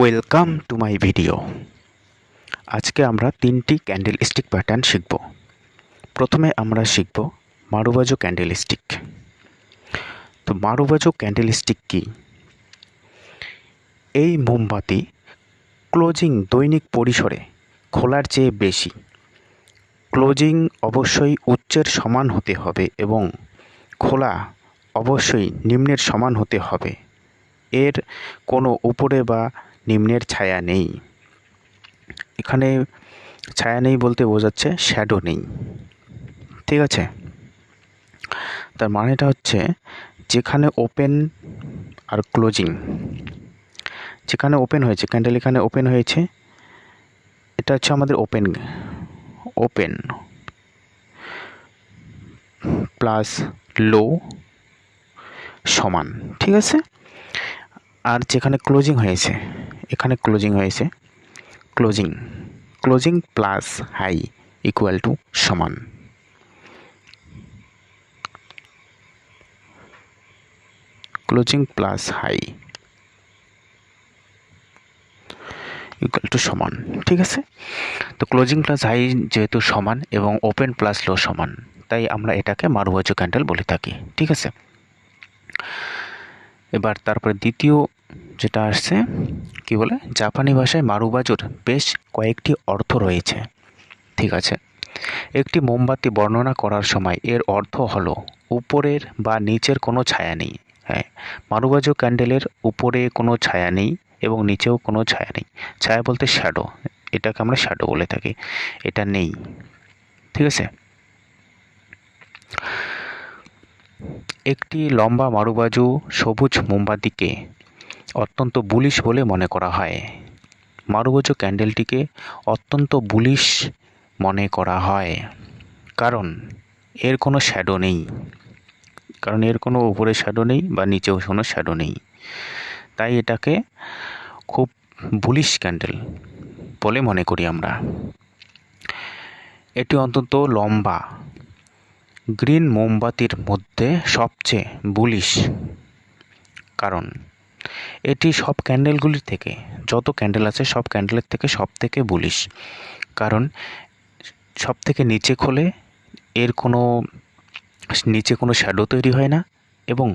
Welcome to my video আজকে আমরা তিনটি ক্যান্ডেল স্টিক প্যাটার্ন শিখব। প্রথমে আমরা শিখব মারুবাজো ক্যান্ডেল স্টিক তো মারুবাজো ক্যান্ডেল স্টিক কী? এই মোমবাতি ক্লোজিং দৈনিক পরিসরে খোলার চেয়ে বেশি। ক্লোজিং অবশ্যই উচ্চের সমান হতে হবে এবং খোলা অবশ্যই নিম্নের সমান হতে হবে। এর কোনো উপরে বা নিম্নের ছায়া নেই। এখানে ছায়া নেই বলতে বোঝাচ্ছে শ্যাডো নেই। ঠিক আছে? তার মানেটা হচ্ছে যেখানে ওপেন আর ক্লোজিং যেখানে ওপেন হয়েছে ক্যান্ডেল এখানে ওপেন হয়েছে, এটা হচ্ছে আমাদের ওপেন ওপেন প্লাস লো সমান। ঠিক আছে? আর যেখানে ক্লোজিং হয়েছে এখানে ক্লোজিং হয়েছে। Closing closing plus high equal to সমান। Closing plus high equal to সমান, ঠিক আছে? তো ক্লোজিং প্লাস হাই যেহেতু সমান এবং ওপেন প্লাস লো সমান, তাই আমরা এটাকে মারুবাজু ক্যান্ডেল বলে থাকি, ঠিক আছে? এবার তারপরে দ্বিতীয় যেটা আসছে, কি বলে? জাপানি ভাষায় মারুবাজুর বেশ কয়েকটি অর্থ রয়েছে। ঠিক আছে। একটি মোমবাতি বর্ণনা করার সময় এর অর্থ হলো উপরের বা নিচের কোনো ছায়া নেই। হ্যাঁ মারুবাজু ক্যান্ডেলের উপরে কোনো ছায়া নেই এবং নিচেও কোনো ছায়া নেই। ছায়া বলতে শ্যাডো এটাকে আমরা শ্যাডো বলে থাকি। এটা নেই। ঠিক আছে? একটি লম্বা মারুবাজু সবুজ মোমবাতিকে অত্যন্ত বুলিশ বলে মনে করা হয়। মারুবাজু ক্যান্ডেলটিকে অত্যন্ত বুলিশ মনে করা হয়। কারণ, এর কোনো শ্যাডো নেই। কারণ, এর কোনো উপরে শ্যাডো নেই বা নিচেও কোনো শ্যাডো নেই। তাই এটাকে খুব বুলিশ ক্যান্ডেল বলে মনে করি আমরা। এটি অন্তত লম্বা। গ্রিন মোমবাতির মধ্যে সবচেয়ে বুলিশ কারণ এটি সব ক্যান্ডেলগুলির থেকে, যত ক্যান্ডেল আছে সব ক্যান্ডেলের থেকে সব থেকে বুলিশ কারণ সব থেকে নিচে খোলে এর কোনো, নিচে কোনো শ্যাডো তৈরি হয় না এবং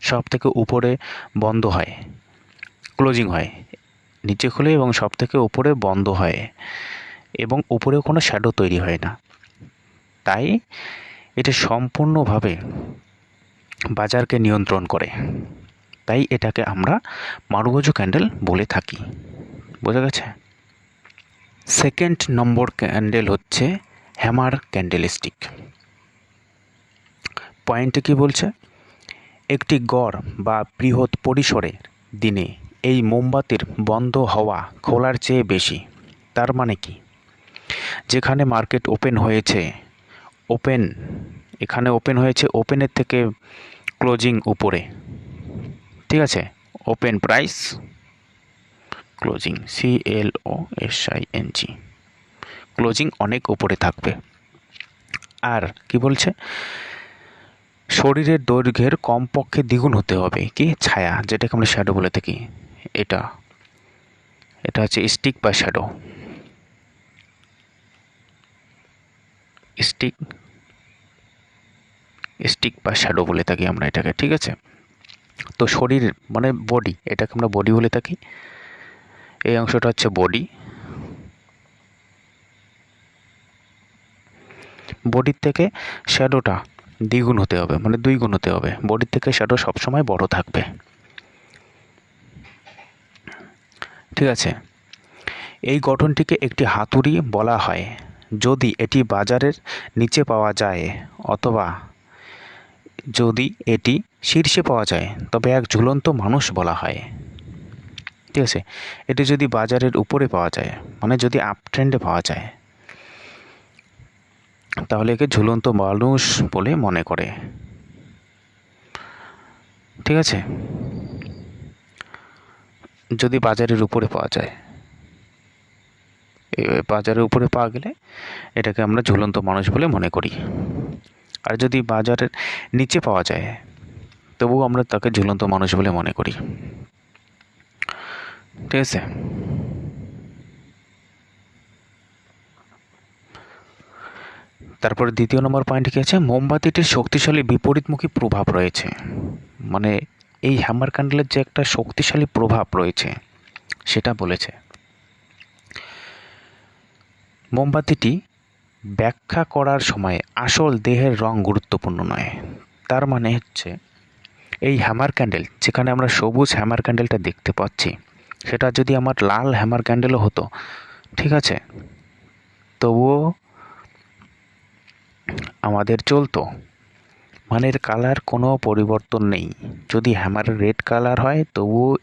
সব থেকে উপরে বন্ধ হয় ক্লোজিং হয়। নিচে খুলে এবং সব থেকে উপরে বন্ধ হয় এবং উপরেও কোনো শ্যাডো তৈরি হয় না। তাই এটা সম্পূর্ণভাবে বাজারকে নিয়ন্ত্রণ করে। তাই এটাকে আমরা মারুবাজু ক্যান্ডেল বলে থাকি। বোঝা গেছে? সেকেন্ড নম্বর ক্যান্ডেল হচ্ছে হ্যামার ক্যান্ডেল স্টিক পয়েন্টে কি বলছে? একটি গড় বা বৃহৎ পরিসরের দিনে এই মোমবাতির বন্ধ হওয়া খোলার চেয়ে বেশি। তার মানে কি? যেখানে মার্কেট ওপেন হয়েছে, ওপেন, এখানে ওপেন হয়েছে, ওপেনের থেকে ক্লোজিং উপরে। ঠিক আছে? Open price closing C L O S I N G closing অনেক উপরে থাকবে। আর কি বলছে? শরীরের দৈর্ঘ্যের কমপক্ষে দ্বিগুণ হতে হবে। কি? ছায়া, যেটাকে আমরা শ্যাডো বলে থাকি। এটা এটা হচ্ছে স্টিক বা শ্যাডো স্টিক স্টিক বা শ্যাডো বলে থাকি আমরা এটাকে, ঠিক আছে? তো শরীর মানে বডি এটাকে আমরা বডি বলে থাকি। এই অংশটা হচ্ছে বডি বডির থেকে শ্যাডোটা দ্বিগুণ হতে হবে মানে দুই গুণ হতে হবে। বডির থেকে শ্যাডো সবসময় বড় থাকবে। ঠিক আছে? এই গঠনটিকে একটি হাতুড়ি বলা হয়। যদি এটি বাজারের নিচে পাওয়া যায় অথবা যদি এটি শীর্ষে পাওয়া যায়, তবে এক ঝুলন্ত মানুষ বলা হয়। ঠিক আছে? এটি যদি বাজারের উপরে পাওয়া যায় মানে যদি আপ ট্রেন্ডে পাওয়া যায়, তাহলে একে ঝুলন্ত মানুষ বলে মনে করে। ঠিক আছে? যদি বাজারের উপরে পাওয়া যায় বাজারের উপরে পাওয়া গেলে এটাকে আমরা ঝুলন্ত মানুষ বলে মনে করি। আর যদি বাজারের নিচে পাওয়া যায়, তবুও আমরা তাকে ঝুলন্ত মানুষ বলে মনে করি। ঠিক আছে? তারপরে দ্বিতীয় নম্বর পয়েন্ট কি আছে? মোমবাতিটির শক্তিশালী বিপরীতমুখী প্রভাব রয়েছে। মানে এই হ্যামার ক্যান্ডেলের যে একটা শক্তিশালী প্রভাব রয়েছে, সেটা বলেছে। মোমবাতিটি ব্যাখ্যা করার সময় আসল দেহের রং গুরুত্বপূর্ণ নয়। তার মানে হচ্ছে, এই হ্যামার ক্যান্ডেল, যেখানে আমরা সবুজ হ্যামার ক্যান্ডেলটা দেখতে পাচ্ছি, সেটা যদি আমার লাল হ্যামার ক্যান্ডেলও হতো, ঠিক আছে? তবুও আমাদের চলতো। মানের কালার কোনো পরিবর্তন নেই। যদি হ্যামার রেড কালার হয়, তবুও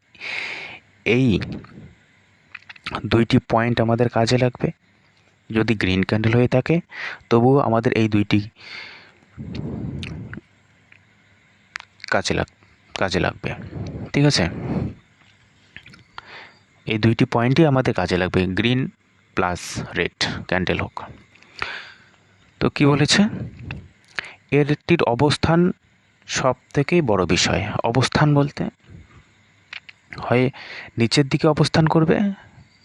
এই দুইটি পয়েন্ট আমাদের কাজে লাগবে। যদি গ্রিন ক্যান্ডেল হয়ে থাকে, তবুও আমাদের এই দুইটি কাজে লাগ, কাজে লাগবে। ঠিক আছে? এই দুইটি পয়েন্টই আমাদের কাজে লাগবে গ্রিন প্লাস রেড ক্যান্ডেল হোক। তো কি বলেছে? এরটির অবস্থান সব থেকেই বড় বিষয়। অবস্থান বলতে হয় নিচের দিকে অবস্থান করবে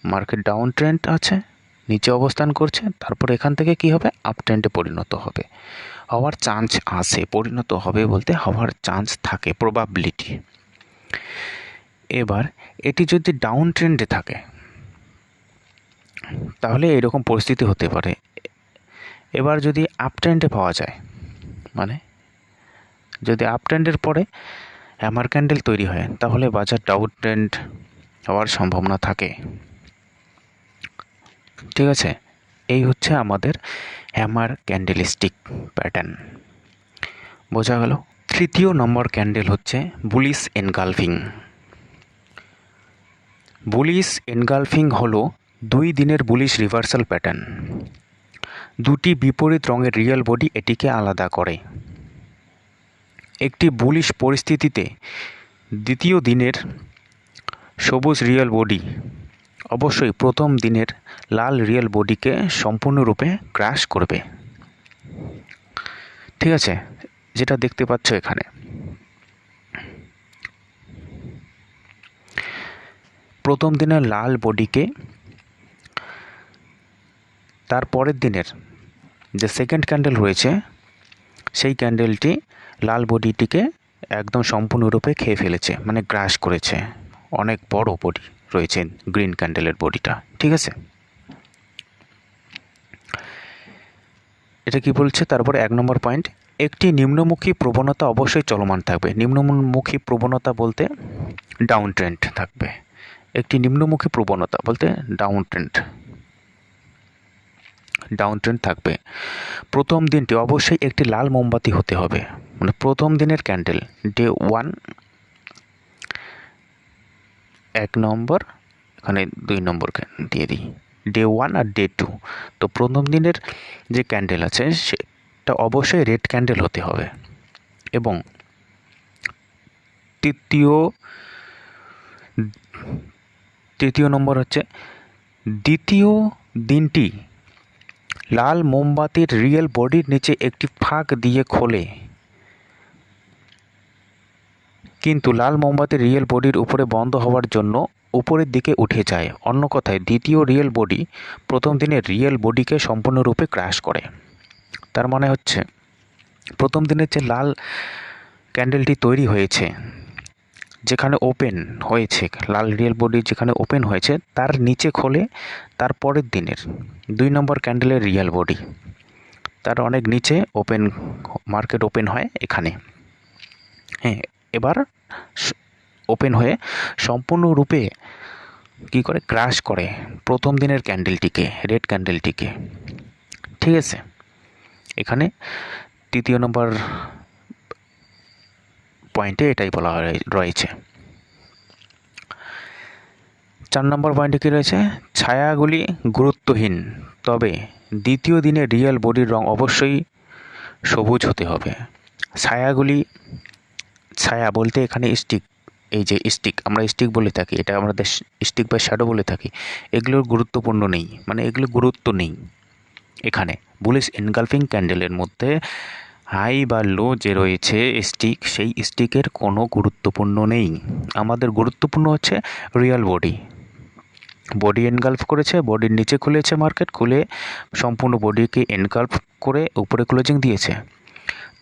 মার্কেট ডাউন ট্রেন্ড আছে নিচে অবস্থান করছে, তারপর এখান থেকে কি হবে? আপ ট্রেন্ডে পরিণত হবে। হওয়ার চান্স আছে, পরিণত হবে বলতে হওয়ার চান্স থাকে প্রবাবিলিটি এবার এটি যদি ডাউন ট্রেন্ডে থাকে, তাহলে এরকম পরিস্থিতি হতে পারে। এবার যদি আপ ট্রেন্ডে পাওয়া যায় মানে যদি আপ ট্রেন্ডের পরে হ্যামার ক্যান্ডেল তৈরি হয়, তাহলে বাজার ডাউন ট্রেন্ড হওয়ার সম্ভাবনা থাকে। ঠিক আছে? এই হচ্ছে আমাদের হ্যামার ক্যান্ডেল স্টিক প্যাটার্ন বোঝা গেল? তৃতীয় নম্বর ক্যান্ডেল হচ্ছে বুলিশ এনগালফিং বুলিশ এনগালফিং হলো দুই দিনের বুলিশ রিভার্সাল প্যাটার্ন দুটি বিপরীত রঙের রিয়েল বডি এটিকে আলাদা করে। একটি বুলিশ পরিস্থিতিতে দ্বিতীয় দিনের সবুজ রিয়েল বডি অবশ্যই প্রথম দিনের লাল রিয়েল বডিকে সম্পূর্ণরূপে ক্রাশ করবে। ঠিক আছে, যেটা দেখতে পাচ্ছ এখানে। প্রথম দিনের লাল বডিকে, তার পরের দিনের যে সেকেন্ড ক্যান্ডেল রয়েছে সেই ক্যান্ডেলটি লাল বডিটিকে একদম সম্পূর্ণরূপে খেয়ে ফেলেছে মানে গ্রাস করেছে। অনেক বড় বডি রয়েছে গ্রিন ক্যান্ডেলের বডিটা। ঠিক আছে? এটা কি বলছে? তারপর এক নম্বর পয়েন্ট একটি নিম্নমুখী প্রবণতা অবশ্যই চলমান থাকবে। নিম্নমুখী প্রবণতা বলতে ডাউন ট্রেন্ড থাকবে। একটি নিম্নমুখী প্রবণতা বলতে ডাউন ট্রেন্ড ডাউন ট্রেন্ড থাকবে। প্রথম দিনটি অবশ্যই একটি লাল মোমবাতি হতে হবে। মানে প্রথম দিনের ক্যান্ডেল ডে ওয়ান এক নম্বর, এখানে দুই নম্বর দিয়ে দিই। ডে ওয়ান আর ডে টু তো প্রথম দিনের যে ক্যান্ডেল আছে, সেটা অবশ্যই রেড ক্যান্ডেল হতে হবে। এবং তৃতীয় তৃতীয় নম্বর হচ্ছে, দ্বিতীয় দিনটি লাল মোমবাতির রিয়েল বডির নিচে একটি ফাঁক দিয়ে খোলে। কিন্তু লাল মোমবাতির রিয়েল বডির উপরে বন্ধ হওয়ার জন্য উপরের দিকে উঠে যায়। অন্য কথায়, দ্বিতীয় রিয়েল বডি প্রথম দিনের রিয়েল বডিকে সম্পূর্ণরূপে ক্র্যাশ করে। তার মানে হচ্ছে, প্রথম দিনের যে লাল ক্যান্ডেলটি তৈরি হয়েছে, যেখানে ওপেন হয়েছে, লাল রিয়েল বডি যেখানে ওপেন হয়েছে, তার নিচে খোলে তার পরের দিনের দুই নম্বর ক্যান্ডেলের রিয়েল বডি তার অনেক নিচে ওপেন মার্কেট ওপেন হয় এখানে। হ্যাঁ এবার ওপেন হয়ে সম্পূর্ণরূপে কী করে? ক্রাশ করে প্রথম দিনের ক্যান্ডেলটিকে রেড ক্যান্ডেলটিকে ঠিক আছে? এখানে তৃতীয় নম্বর পয়েন্টে এটাই বলা রয়েছে। চার নম্বর পয়েন্টে কী রয়েছে? ছায়াগুলি গুরুত্বহীন, তবে দ্বিতীয় দিনে রিয়েল বডির রং অবশ্যই সবুজ হতে হবে। ছায়াগুলি, ছায়া বলতে এখানে স্টিক এই যে স্টিক আমরা স্টিক বলে থাকি, এটা আমাদের স্টিক বা শ্যাডো বলে থাকি, এগুলোর গুরুত্বপূর্ণ নেই মানে এগুলো গুরুত্ব নেই এখানে। বুলিশ এনগালফিং ক্যান্ডেলের মধ্যে হাই বা লো যে রয়েছে স্টিক সেই স্টিকের কোনো গুরুত্বপূর্ণ নেই। আমাদের গুরুত্বপূর্ণ হচ্ছে রিয়েল বডি বডি এনগালফ করেছে বডির নিচে খুলেছে মার্কেট খুলে সম্পূর্ণ বডিকে এনগালফ করে উপরে ক্লোজিং দিয়েছে।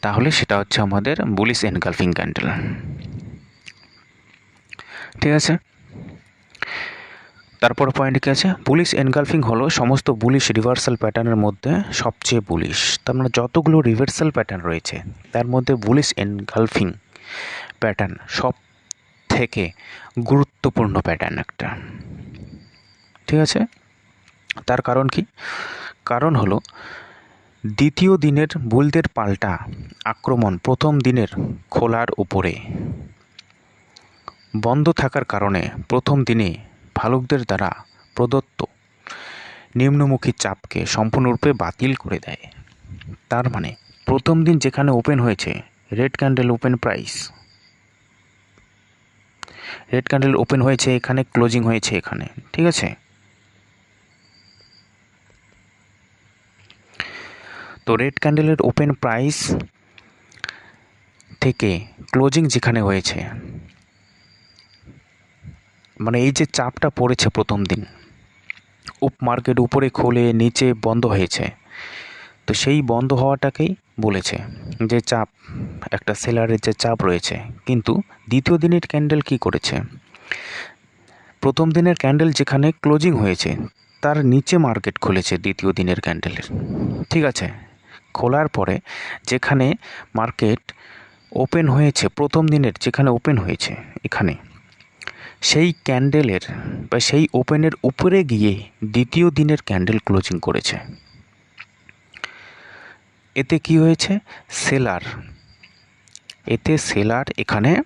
তাহলে সেটা হচ্ছে আমাদের বুলিশ এনগালফিং ক্যান্ডেল ঠিক আছে? তারপর পয়েন্ট কী আছে? পুলিশ এনগালফিং হলো সমস্ত বুলিশ রিভার্সাল প্যাটার্নের মধ্যে সবচেয়ে বুলিশ তার মানে যতগুলো রিভার্সাল প্যাটার্ন রয়েছে, তার মধ্যে বুলিশ এনগালফিং প্যাটার্ন সব থেকে গুরুত্বপূর্ণ প্যাটার্ন একটা। ঠিক আছে? তার কারণ কি? কারণ হলো দ্বিতীয় দিনের বুলদের পাল্টা আক্রমণ প্রথম দিনের খোলার উপরে। বন্ধ থাকার কারণে প্রথম দিনে ভালুকদের দ্বারা প্রদত্ত নিম্নমুখী চাপকে সম্পূর্ণরূপে বাতিল করে দেয়। তার মানে প্রথম দিন যেখানে ওপেন হয়েছে, red candle open price. Red candle open হয়েছে, এখানে ক্লোজিং হয়েছে এখানে, ঠিক আছে? তো রেড ক্যান্ডেলের ওপেন প্রাইস থেকে ক্লোজিং যেখানে হয়েছে মানে এই যে চাপটা পড়েছে প্রথম দিন, উপ মার্কেট উপরে খোলে নিচে বন্ধ হয়েছে, তো সেই বন্ধ হওয়াটাকেই বলেছে যে চাপ, একটা সেলারের যে চাপ রয়েছে। কিন্তু দ্বিতীয় দিনের ক্যান্ডেল কি করেছে? প্রথম দিনের ক্যান্ডেল যেখানে ক্লোজিং হয়েছে, তার নিচে মার্কেট খুলেছে দ্বিতীয় দিনের ক্যান্ডেলের। ঠিক আছে, খোলার পরে যেখানে মার্কেট ওপেন হয়েছে, প্রথম দিনের যেখানে ওপেন হয়েছে, এখানে। সেই ক্যান্ডেলের বা সেই ওপেনের উপরে গিয়ে দ্বিতীয় দিনের ক্যান্ডেল ক্লোজিং করেছে। এতে কি হয়েছে? সেলার। এতে সেলার এখানে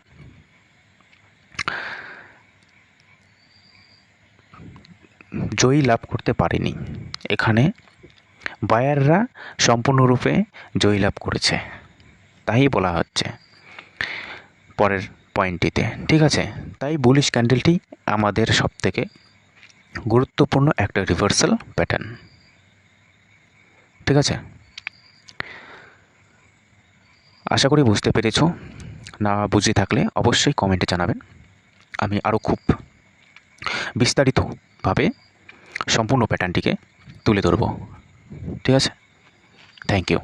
জয়ী লাভ করতে পারেনি। এখানে বায়াররা সম্পূর্ণরূপে জয়ী লাভ করেছে। তাই বলা হচ্ছে। পরের পয়েন্টটিতে, ঠিক আছে? তাই বুলিশ ক্যান্ডেলটি আমাদের সব থেকে গুরুত্বপূর্ণ একটা রিভার্সাল প্যাটার্ন ঠিক আছে? আশা করি বুঝতে পেরেছ। না বুঝে থাকলে অবশ্যই কমেন্টে জানাবেন। আমি আরও খুব বিস্তারিতভাবে সম্পূর্ণ প্যাটার্নটিকে তুলে ধরব, ঠিক আছে? Thank you